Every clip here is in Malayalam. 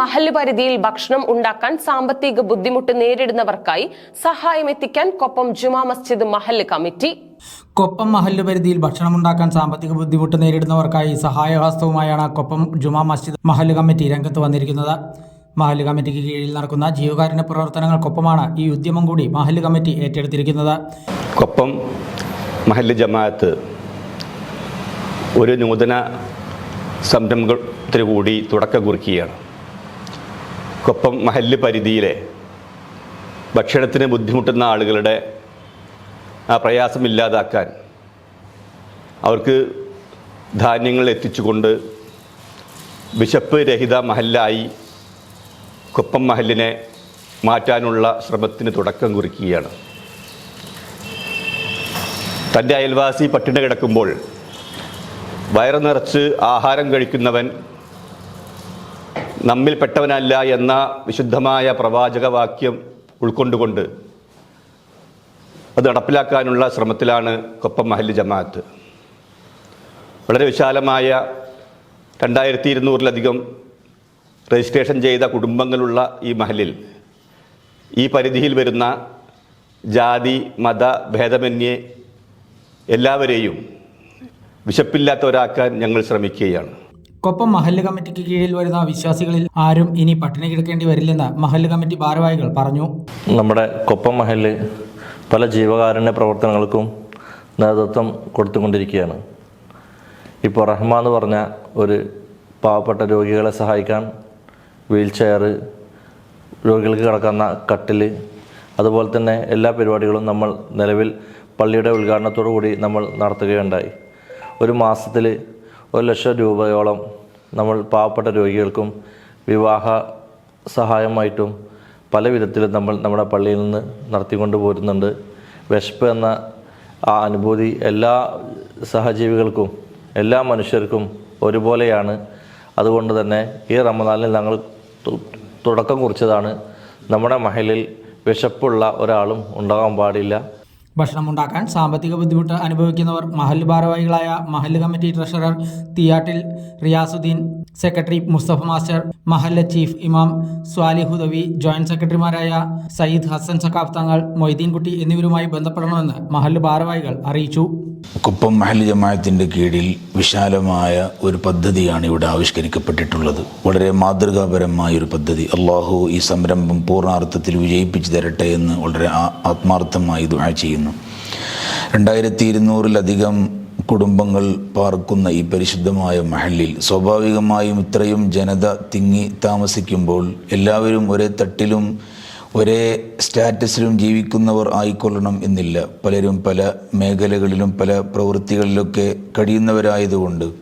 മഹല്ല് പരിധിയിൽ ഭക്ഷണം ഉണ്ടാക്കാൻ സാമ്പത്തിക ബുദ്ധിമുട്ട് നേരിടുന്നവർക്കായി സഹായം എത്തിക്കാൻ കൊപ്പം ജുമാ മസ്ജിദ് മഹൽ കമ്മിറ്റി. കൊപ്പം മഹല്ല് പരിധിയിൽ ഭക്ഷണമുണ്ടാക്കാൻ സാമ്പത്തിക ബുദ്ധിമുട്ട് നേരിടുന്നവർക്കായി സഹായഹസ്തവുമായാണ് കൊപ്പം ജുമാ മസ്ജിദ് മഹല്ല് കമ്മിറ്റി രംഗത്ത് വന്നിരിക്കുന്നത്. മഹല്ല് കമ്മിറ്റിക്ക് കീഴിൽ നടക്കുന്ന ജീവകാരുണ്യ പ്രവർത്തനങ്ങൾക്കൊപ്പമാണ് ഈ ഉദ്യമം കൂടി മഹല്ല് കമ്മിറ്റി ഏറ്റെടുത്തിരിക്കുന്നത്. കൊപ്പം മഹല്ല് ജമാഅത്ത് ഒരു നൂതന സംരംഭത്തിന് കൂടി തുടക്കം കുറിക്കുകയാണ്. കൊപ്പം മഹല്ല് പരിധിയിലെ ഭക്ഷണത്തിന് ബുദ്ധിമുട്ടുന്ന ആളുകളുടെ ആ പ്രയാസം ഇല്ലാതാക്കാൻ അവർക്ക് ധാന്യങ്ങൾ എത്തിച്ചുകൊണ്ട് വിശപ്പ് രഹിത മഹല്ലായി കൊപ്പം മഹലിനെ മാറ്റാനുള്ള ശ്രമത്തിന് തുടക്കം കുറിക്കുകയാണ്. തന്റെ അയൽവാസി പട്ടിണി കിടക്കുമ്പോൾ വയറു നിറച്ച് ആഹാരം കഴിക്കുന്നവൻ നമ്മിൽപ്പെട്ടവനല്ല എന്ന വിശുദ്ധമായ പ്രവാചക വാക്യം ഉൾക്കൊണ്ടുകൊണ്ട് അത് നടപ്പിലാക്കാനുള്ള ശ്രമത്തിലാണ് കൊപ്പം മഹല്ല് ജമാഅത്ത്. വളരെ വിശാലമായ രണ്ടായിരത്തി ഇരുന്നൂറിലധികം രജിസ്ട്രേഷൻ ചെയ്ത കുടുംബങ്ങളുള്ള ഈ മഹലിൽ ഈ പരിധിയിൽ വരുന്ന ജാതി മത ഭേദമന്യേ എല്ലാവരെയും വിശപ്പില്ലാത്തവരാക്കാൻ ഞങ്ങൾ ശ്രമിക്കുകയാണ്. കൊപ്പം മഹല്ല് കമ്മിറ്റിക്ക് കീഴിൽ വരുന്ന വിശ്വാസികളിൽ ആരും ഇനി പട്ടിണി കിടക്കേണ്ടി വരില്ലെന്ന് മഹല്ല് കമ്മിറ്റി ഭാരവാഹികൾ പറഞ്ഞു. നമ്മുടെ കൊപ്പം മഹല്ല് പല ജീവകാരുണ്യ പ്രവർത്തനങ്ങൾക്കും നേതൃത്വം കൊടുത്തുകൊണ്ടിരിക്കുകയാണ്. ഇപ്പോൾ റഹ്മ എന്ന് പറഞ്ഞ ഒരു പാവപ്പെട്ട രോഗികളെ സഹായിക്കാൻ വീൽ ചെയർ രോഗികൾക്ക് കിടക്കുന്ന കട്ടിൽ അതുപോലെ തന്നെ എല്ലാ പരിപാടികളും നമ്മൾ നിലവിൽ പള്ളിയുടെ ഉദ്ഘാടനത്തോടു കൂടി നമ്മൾ നടത്തുകയുണ്ടായി. ഒരു മാസത്തിൽ ഒരു ലക്ഷം രൂപയോളം നമ്മൾ പാവപ്പെട്ട രോഗികൾക്കും വിവാഹ സഹായമായിട്ടും പല വിധത്തിലും നമ്മൾ നമ്മുടെ പള്ളിയിൽ നിന്ന് നടത്തിക്കൊണ്ട് പോരുന്നുണ്ട്. വിശപ്പ് എന്ന ആ അനുഭൂതി എല്ലാ സഹജീവികൾക്കും എല്ലാ മനുഷ്യർക്കും ഒരുപോലെയാണ്. അതുകൊണ്ട് തന്നെ ഈ റമദാനിൽ ഞങ്ങൾ തുടക്കം കുറിച്ചതാണ്. നമ്മുടെ മഹലിൽ വിശപ്പുള്ള ഒരാളും ഉണ്ടാകാൻ പാടില്ല. ഭക്ഷണമുണ്ടാക്കാൻ സാമ്പത്തിക ബുദ്ധിമുട്ട് അനുഭവിക്കുന്നവർ മഹല്ല് ഭാരവാഹികളായ മഹല്ല് committee treasurer Thiyattil Riyasuddin secretary Mustafa master മഹല്ല chief ഇമാം സ്വാലിഹുദവി ജോയിന്റ് സെക്രട്ടറിമാരായ സയ്യിദ് ഹസൻ സക്കാഫ് തങ്ങൾ മൊയ്തീൻകുട്ടി എന്നിവരുമായി ബന്ധപ്പെടണമെന്ന് മഹല്ല് ഭാരവാഹികൾ അറിയിച്ചു. കുപ്പം മഹൽ ജമായത്തിന്റെ കീഴിൽ വിശാലമായ ഒരു പദ്ധതിയാണ് ഇവിടെ ആവിഷ്കരിക്കപ്പെട്ടിട്ടുള്ളത്. വളരെ മാതൃകാപരമായ ഒരു പദ്ധതി. അള്ളാഹു ഈ സംരംഭം പൂർണാർത്ഥത്തിൽ വിജയിപ്പിച്ചു തരട്ടെ എന്ന് വളരെ ആത്മാർത്ഥമായി ദുആ ചെയ്യുന്നു. രണ്ടായിരത്തി ഇരുന്നൂറിലധികം കുടുംബങ്ങൾ പാർക്കുന്ന ഈ പരിശുദ്ധമായ മഹലിൽ സ്വാഭാവികമായും ഇത്രയും ജനത തിങ്ങി താമസിക്കുമ്പോൾ എല്ലാവരും ഒരേ തട്ടിലും ഒരേ സ്റ്റാറ്റസിലും ജീവിക്കുന്നവർ ആയിക്കൊള്ളണം എന്നില്ല. പലരും പല മേഖലകളിലും പല പ്രവൃത്തികളിലൊക്കെ കഴിയുന്നവരായതുകൊണ്ട്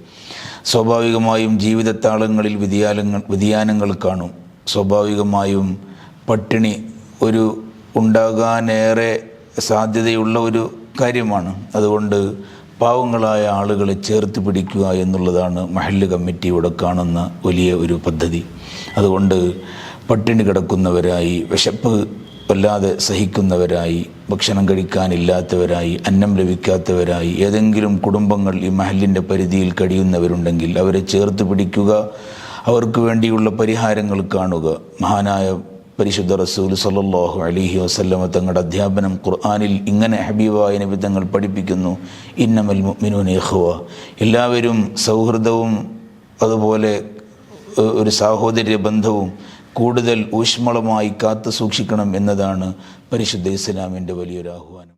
സ്വാഭാവികമായും ജീവിതത്താളങ്ങളിൽ വ്യതിയാനങ്ങൾ വ്യതിയാനങ്ങൾ കാണും. സ്വാഭാവികമായും പട്ടിണി ഒരു ഉണ്ടാകാനേറെ സാധ്യതയുള്ള ഒരു കാര്യമാണ്. അതുകൊണ്ട് പാവങ്ങളായ ആളുകളെ ചേർത്ത് പിടിക്കുക എന്നുള്ളതാണ് മഹല്ല് കമ്മിറ്റിയുടെ കാണുന്ന വലിയ ഒരു പദ്ധതി. അതുകൊണ്ട് പട്ടിണി കിടക്കുന്നവരായി വിശപ്പ് വല്ലാതെ സഹിക്കുന്നവരായി ഭക്ഷണം കഴിക്കാനില്ലാത്തവരായി അന്നം ലഭിക്കാത്തവരായി ഏതെങ്കിലും കുടുംബങ്ങൾ ഈ മഹലിന്റെ പരിധിയിൽ കഴിയുന്നവരുണ്ടെങ്കിൽ അവരെ ചേർത്ത് പിടിക്കുക അവർക്ക് വേണ്ടിയുള്ള പരിഹാരങ്ങൾ കാണുക മഹാനായ പരിശുദ്ധ റസൂൽ സല്ലാഹു അലൈഹി വസല്ലമ തങ്ങളുടെ അധ്യാപനം ഖുർആാനിൽ ഇങ്ങനെ ഹബീബായ നബി പഠിപ്പിക്കുന്നു. ഇന്നമൽ മുഅ്മിനൂന നെഹുവ എല്ലാവരും സൗഹൃദവും അതുപോലെ ഒരു സാഹോദര്യ ബന്ധവും കൂടുതൽ ഊഷ്മളമായി കാത്തു സൂക്ഷിക്കണം എന്നതാണ് പരിശുദ്ധ ഇസ്ലാമിന്റെ വലിയൊരു ആഹ്വാനം.